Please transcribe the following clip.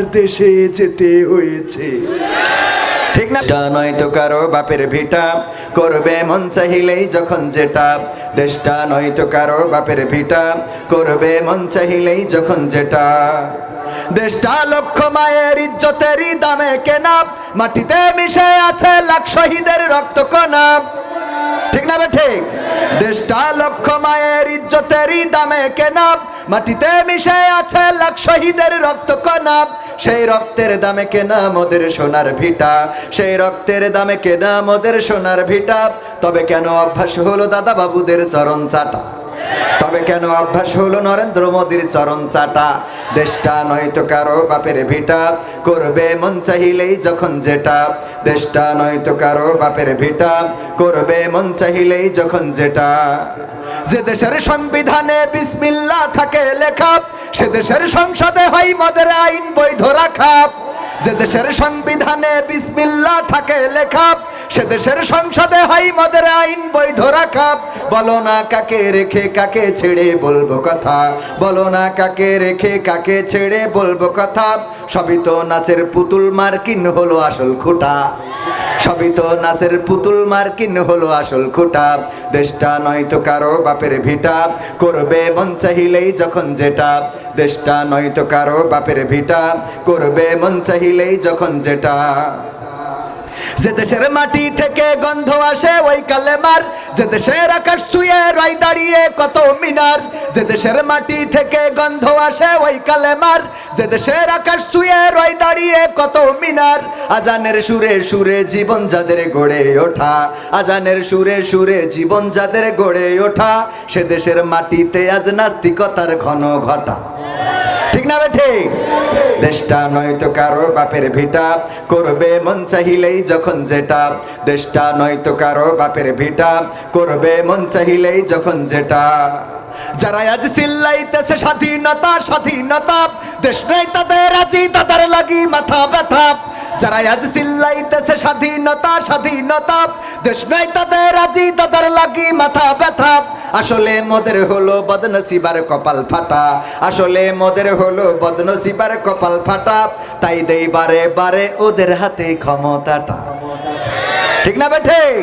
দেশে যেতে হয়েছে। ঠিক না? নয় তো কারও বাপের ভিটা। করবে মন চাহিলেই যখন যেটা। দেশটা নয় তো কারও বাপের ভিটা। করবে মন চাহিলেই যখন যেটা। দেশটা লক্ষ মায়ের ইজ্জতেরই দামে কেনা। মাটিতে মিশে আছে লাখ শহীদের রক্ত কণা। ঠিক না বে ঠিক? দেশটা লক্ষ মায়ের ইজ্জতেরই দামে কেনা মাটিতে মিশে আছে লাখ শহীদের রক্ত কণা সেই রক্তের দামে কেনা মোদের সোনার ভিটা। সেই রক্তের দামে কেনা মোদের সোনার ভিটা। তবে কেন অভ্যাস হলো দাদা বাবুদের চরণ চাটা? তবে কেন অভ্যাস হলো নরেন্দ্র মোদীর চরণ চাটা? দেশটা নয়তো কারও বাপের ভিটা। করবে মন চাহিলেই যখন যেটা। দেশটা নয়তো কারও বাপের ভিটা। করবে মন চাহিলেই যখন যেটা। যে দেশের সংবিধানে বিসমিল্লা থাকে লেখা, সে দেশের সংসদে হয় মদের আইন বৈধ রাখা। যে দেশের সংবিধানে বিসমিল্লা থাকে লেখা সে দেশের সংসদে হয় মদের আইন, বৈধ রাখা। বলো না কাকে রেখে, কাকে ছেড়ে বলব কথা। বলো না কাকে রেখে, কাকে ছেড়ে বলব কথা। সবই তো নাচের পুতুল মার্কিন হলো আসল খুঁটা। সবই তো নাচের পুতুল মার্কিন হলো আসল খুঁটা। দেশটা নয় তো কারও বাপের ভিটা। করবে মন চাহিলেই যখন যেটা। দেশটা নয়তো কারও বাপের ভিটা। করবে মন চাহিলেই যখন যেটা। যে দেশের মাটি থেকে গন্ধ আসে, ওই কালেমার যে দেশের আকাশ ছুঁয়ে রয় দাঁড়িয়ে কত মিনার। যে দেশের মাটি থেকে গন্ধ আসে, ওই কালেমার যে দেশের আকাশ ছুঁয়ে রয় দাঁড়িয়ে কত মিনার। আজানের সুরে সুরে জীবন যাদের গড়ে ওঠা। আজানের সুরে সুরে জীবন যাদের গড়ে ওঠা। সে দেশের মাটিতে আজ নাস্তিকতার ঘন ঘটা। ঠিক না বে ঠিক? দেশটা নয়তো কারও বাপের ভিটা। করবে মন চাহিলেই যখন যেটা। দেশটা নয়তো কারও বাপের ভিটা। করবে মন চাহিলেই যখন যেটা। যারা আজ চিল্লাইতেছে স্বাধীনতা স্বাধীনতা। দেশ নাই তাদের আজি তাদের লাগি মাথা ব্যথা। যারা আজ চিল্লাইতেছে স্বাধীনতা স্বাধীনতা। দেশ নাই তাদের আজি তাদের লাগি মাথা ব্যথা। আসলে মদের হলো বদনসিবার কপাল ফাটা। আসলে মদের হলো বদনসিবার কপাল ফাটা। তাই দেই বারে বারে ওদের হাতে ক্ষমতাটা। ঠিক না বে ঠিক?